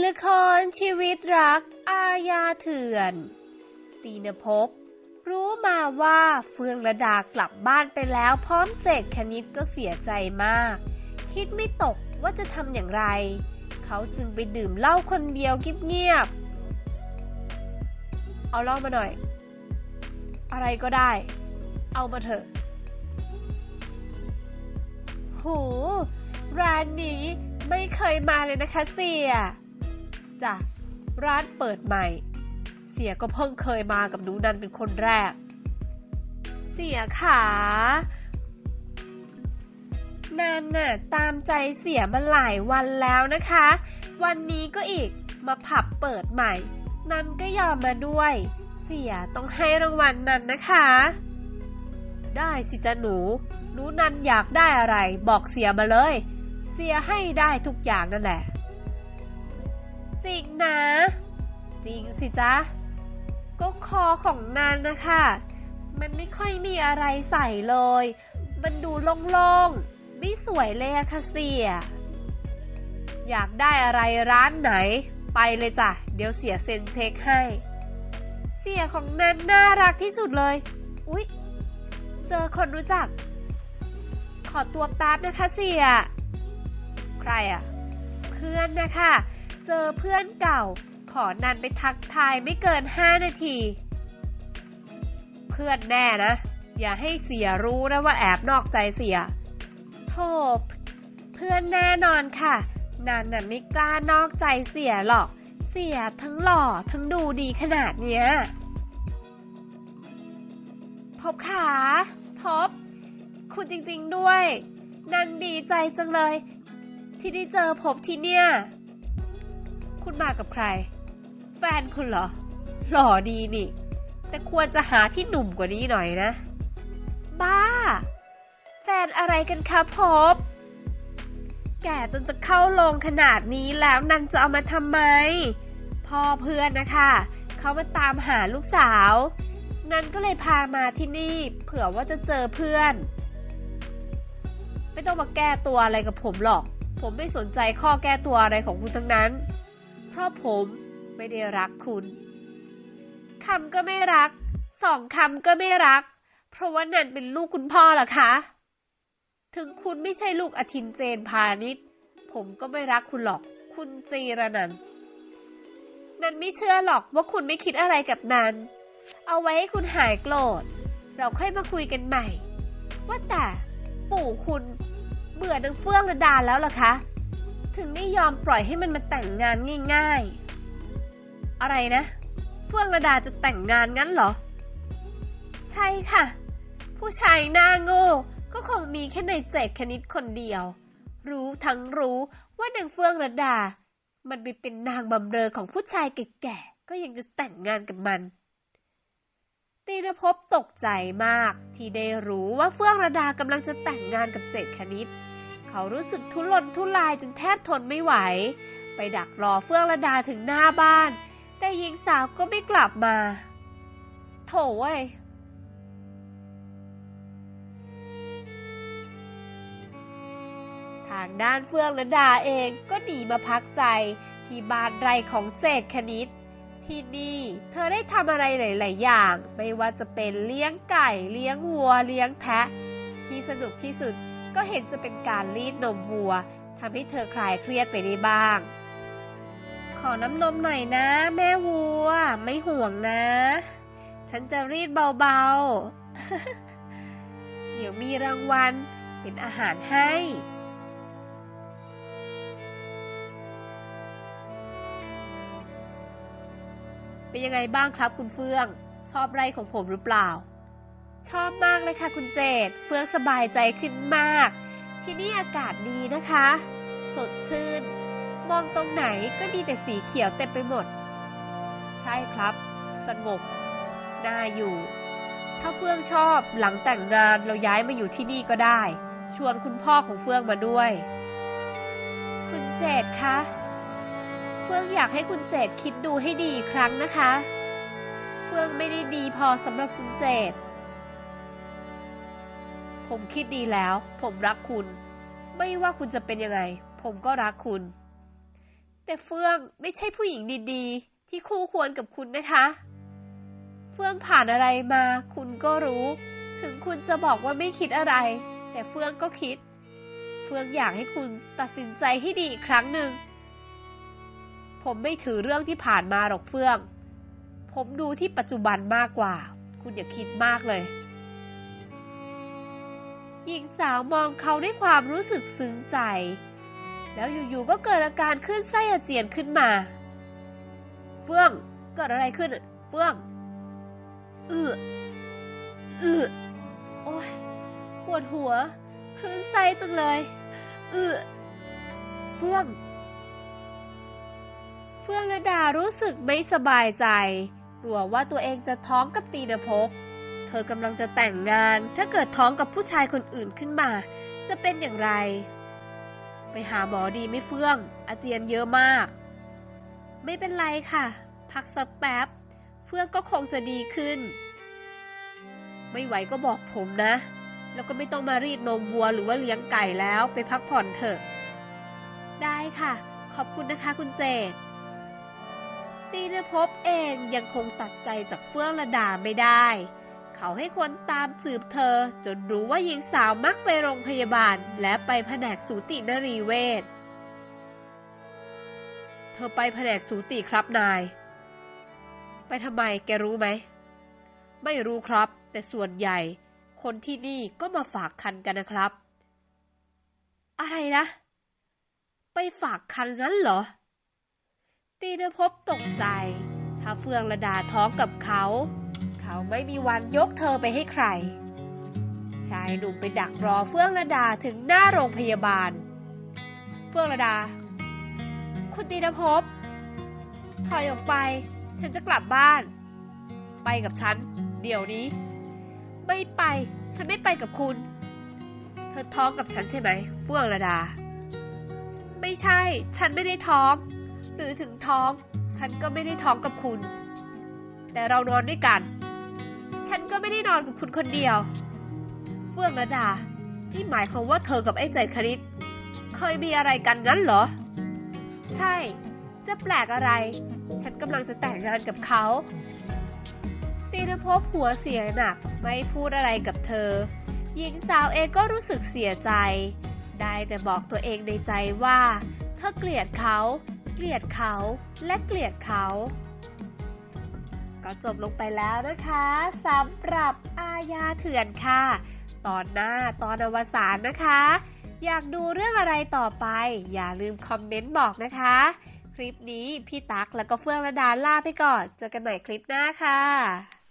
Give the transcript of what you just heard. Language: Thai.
ละครชีวิตรักอาญาเถื่อน ตีนภพรู้มาว่าเฟืองระดากลับบ้านไปแล้วพร้อมเจกคณิตก็เสียใจมาก คิดไม่ตกว่าจะทำอย่างไร เขาจึงไปดื่มเหล้าคนเดียวเงียบๆเอาเหล้ามาหน่อย อะไรก็ได้ เอามาเถอะโหร้านนี้ไม่เคยมาเลยนะคะเสีย จ้ะร้านเปิดใหม่ เสียก็เพิ่งเคยมากับหนูนันเป็นคนแรก เสียขานันน่ะตามใจเสียมาหลายวันแล้วนะคะ วันนี้ก็อีกมาผับเปิดใหม่ นันก็ยอมมาด้วย เสียต้องให้รางวัลนันนะคะ ได้สิจ้ะหนู หนูนันอยากได้อะไรบอกเสียมาเลย เสียให้ได้ทุกอย่างนั่นแหละ จริงนะ จริงสิจ๊ะก็คอของนันนะคะ มันไม่ค่อยมีอะไรใส่เลย มันดูโล่งๆ ไม่สวยเลยอะค่ะเสีย อยากได้อะไรร้านไหน ไปเลยจ้ะ เดี๋ยวเสียเซ็นเช็คให้ เสียของนันน่ารักที่สุดเลย อุ๊ย เจอคนรู้จัก ขอตัวแป๊บนะคะเสีย ใครอะเพื่อนนะคะ เจอเพื่อนเก่า ขอนันไปทักทายไม่เกิน 5 นาที เพื่อนแน่นะ อย่าให้เสียรู้นะว่าแอบนอกใจเสียโธ่เพื่อนแน่นอนค่ะนันน่ะไม่กล้านอกใจเสียหรอก เสียทั้งหล่อทั้งดูดีขนาดเนี้ยพบขาพบ คุณจริงๆด้วย นันดีใจจังเลย ที่ได้เจอพบที่เนี่ย คุณมากับใคร แฟนคุณเหรอ หล่อดีนี่ แต่ควรจะหาที่หนุ่มกว่านี้หน่อยนะ บ้า แฟนอะไรกันคะพบแก่จนจะเข้าโรงขนาดนี้แล้วนันจะเอามาทำไม พ่อเพื่อนนะคะเขามาตามหาลูกสาว นันก็เลยพามาที่นี่เผื่อว่าจะเจอเพื่อน ไม่ต้องมาแก้ตัวอะไรกับผมหรอก ผมไม่สนใจข้อแก้ตัวอะไรของคุณทั้งนั้น ราะผมไม่ได้รักคุณคำก็ไม่รัก สองคำก็ไม่รัก เพราะว่านันเป็นลูกคุณพ่อล่ะคะ ถึงคุณไม่ใช่ลูกอธินเจนพาณิชย์ผมก็ไม่รักคุณหรอก คุณจีระนันนันไม่เชื่อหรอกว่าคุณไม่คิดอะไรกับนัน เอาไว้ให้คุณหายโกรธ เราค่อยมาคุยกันใหม่ ว่าแต่ ปู่คุณเบื่อนางเฟื่องระดาแล้วล่ะคะ ถึงได้ยอมปล่อยให้มันมาแต่งงานง่าย ๆ อะไรนะเฟื่องระดาจะแต่งงานงั้นเหรอ ใช่ค่ะ ผู้ชายหน้าโง่ก็คงมีแค่ในเจตคณิตคนเดียว รู้ทั้งรู้ว่านางเฟื่องระดา มันไปเป็นนางบำเรอของผู้ชายแก่ๆก็ยังจะแต่งงานกับมันตีนภพตกใจมากที่ได้รู้ว่าเฟื่องระดากำลังจะแต่งงานกับเจตคณิต เขารู้สึกทุรนทุรายจนแทบทนไม่ไหว ไปดักรอเฟื่องระดาถึงหน้าบ้าน แต่หญิงสาวก็ไม่กลับมา โถเว้ยทางด้านเฟื่องระดาเองก็หนีมาพักใจที่บ้านไรของเจตคณิต ที่นี่เธอได้ทำอะไรหลาย ๆ อย่าง ไม่ว่าจะเป็นเลี้ยงไก่ เลี้ยงวัว เลี้ยงแพะ ที่สนุกที่สุด ก็เห็นจะเป็นการรีดนมวัวทำให้เธอคลายเครียดไปได้บ้าง ขอน้ำนมหน่อยนะ แม่วัว ไม่ห่วงนะ ฉันจะรีดเบาๆ เดี๋ยวมีรางวัลเป็นอาหารให้เป็นยังไงบ้างครับคุณเฟื่อง ชอบไร่ของผมหรือเปล่า ชอบมากเลยค่ะคุณเจดเฟื่องสบายใจขึ้นมาก ที่นี่อากาศดีนะคะ สดชื่น มองตรงไหนก็มีแต่สีเขียวเต็มไปหมด ใช่ครับ สงบ น่าอยู่ ถ้าเฟื่องชอบหลังแต่งงานเราย้ายมาอยู่ที่นี่ก็ได้ ชวนคุณพ่อของเฟื่องมาด้วย คุณเจดคะเฟื่องอยากให้คุณเจดคิดดูให้ดีอีกครั้งนะคะ เฟื่องไม่ได้ดีพอสำหรับคุณเจด ผมคิดดีแล้ว ผมรักคุณ ไม่ว่าคุณจะเป็นยังไง ผมก็รักคุณ แต่เฟื่องไม่ใช่ผู้หญิงดีๆ ที่คู่ควรกับคุณนะคะ เฟื่องผ่านอะไรมา คุณก็รู้ ถึงคุณจะบอกว่าไม่คิดอะไร แต่เฟื่องก็คิด เฟื่องอยากให้คุณตัดสินใจให้ดีอีกครั้งหนึ่ง ผมไม่ถือเรื่องที่ผ่านมาหรอกเฟื่อง ผมดูที่ปัจจุบันมากกว่า คุณอย่าคิดมากเลย หญิงสาวมองเขาด้วยความรู้สึกซึ้งใจ แล้วอยู่ๆก็เกิดอาการขึ้นไส้อาเจียนขึ้นมา เฟื่อง เกิดอะไรขึ้น เฟื่องเอือเอือโอ้ยปวดหัวคลื่นไส้จังเลยเอือเฟื่อง เฟื่องระดารู้สึกไม่สบายใจกลัวว่าตัวเองจะท้องกับตีนภพ ธอกำลังจะแต่งงาน ถ้าเกิดท้องกับผู้ชายคนอื่นขึ้นมา จะเป็นอย่างไร ไปหาหมอดีไม่เฟื่อง อาเจียนเยอะมาก ไม่เป็นไรค่ะ พักสักแป๊บ เฟื่องก็คงจะดีขึ้น ไม่ไหวก็บอกผมนะ แล้วก็ไม่ต้องมารีดนมวัวหรือว่าเลี้ยงไก่แล้วไปพักผ่อนเถอะ ได้ค่ะ ขอบคุณนะคะคุณเจดตีนภพเองยังคงตัดใจจากเฟื่องระดาไม่ได้ เขาให้คนตามสืบเธอ จนรู้ว่าหญิงสาวมักไปโรงพยาบาล และไปแผนกสูตินรีเวชเธอไปแผนกสูติครับนาย ไปทำไมแกรู้ไหม ไม่รู้ครับ แต่ส่วนใหญ่ คนที่นี่ก็มาฝากคันกันนะครับ อะไรนะ ไปฝากคันงั้นเหรอ ตีนภพตกใจ ถ้าเฟืองระดาท้องกับเขา เขาไม่มีวันยกเธอไปให้ใคร ชายหนุ่มไปดักรอเฟื่องระดาถึงหน้าโรงพยาบาล เฟื่องระดา คุณตีนภพถอยออกไป ฉันจะกลับบ้าน ไปกับฉัน เดี๋ยวนี้ ไม่ไป ฉันไม่ไปกับคุณ เธอท้องกับฉันใช่ไหม เฟื่องระดา ไม่ใช่ ฉันไม่ได้ท้อง หรือถึงท้อง ฉันก็ไม่ได้ท้องกับคุณ แต่เรานอนด้วยกัน ฉันก็ไม่ได้นอนกับคุณคนเดียว เฟื่องระดา นี่หมายความว่าเธอกับไอ้ใจคณิต เคยมีอะไรกันงั้นเหรอ ใช่ จะแปลกอะไร ฉันกำลังจะแต่งงานกับเขา ตีนภพหัวเสียหนัก ไม่พูดอะไรกับเธอ หญิงสาวเองก็รู้สึกเสียใจ ได้แต่บอกตัวเองในใจว่า เธอเกลียดเขา เกลียดเขา และเกลียดเขา จบลงไปแล้วนะคะสำหรับอาญาเถื่อนค่ะ ตอนหน้าตอนอวสานนะคะ อยากดูเรื่องอะไรต่อไป อย่าลืมคอมเมนต์บอกนะคะ คลิปนี้พี่ตั๊กแล้วก็เฟื่องระดาลาไปก่อน เจอกันใหม่คลิปหน้าค่ะ